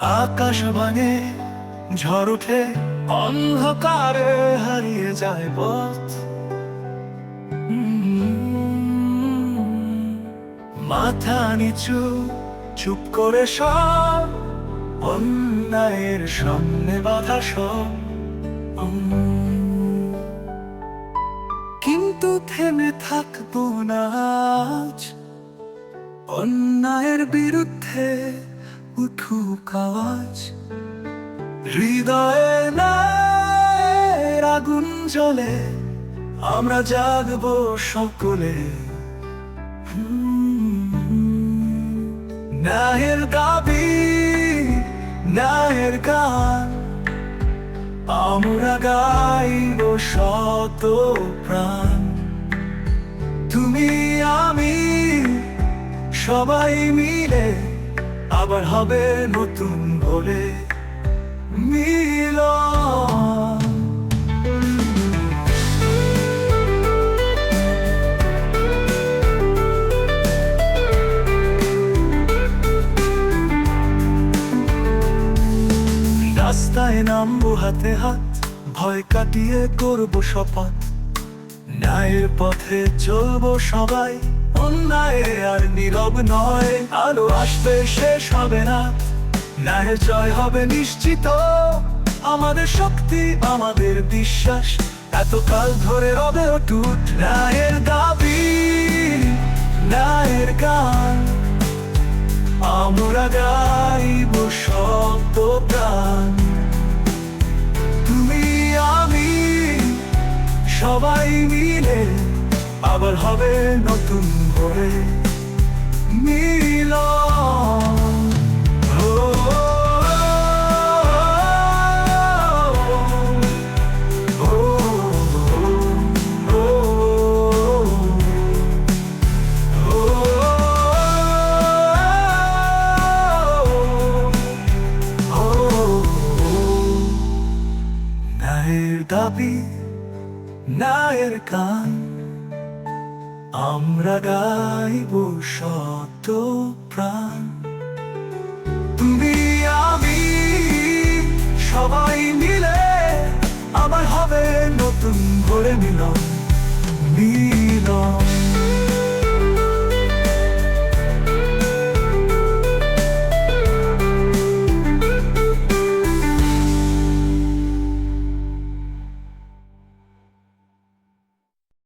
আকাশ ভাঙে, ঝড় উঠে, অন্ধকারে হারিয়ে যায় পথ। মাথা নিচু, চুপ করে সব, অন্যায়ের সামনে বাধা সব। কিন্তু থেমে থাকব না আজ, অন্যায়ের বিরুদ্ধে উঠুক আওয়াজ। হৃদয়ে আগুন জ্বলে, আমরা জাগবো সকলে। ন্যায়ের দাবি, ন্যায়ের গান। আমরা গাইব শত প্রাণ। তুমি, আমি, সবাই মিলে আবার হবে নতুন ভোরে মিলন। রাস্তায় নামবো হাতে হাত, ভয় কাটিয়ে করব শপথ। ন্যায়ের পথে চলবো সবাই। অন্যায় আর নীরব নয়, আলো আসবে, শেষ হবে না। ন্যায়ের জয় হবে নিশ্চিত। আমাদের শক্তি, আমাদের বিশ্বাস, এতকাল ধরে রবে অটুট ন্যায়ের দাবি, ন্যায়ের গান। আমরা গাইব শব্দ প্রাণ। তুমি, আমি, সবাই মিলে আবার হবে নতুন ভোরে মিল ন্যায়ের দাবি ন্যায়ের গান আমরা গাইব শত প্রাণ। তুমি আমি সবাই মিলে আবার হবে নতুন ভরে মিলন।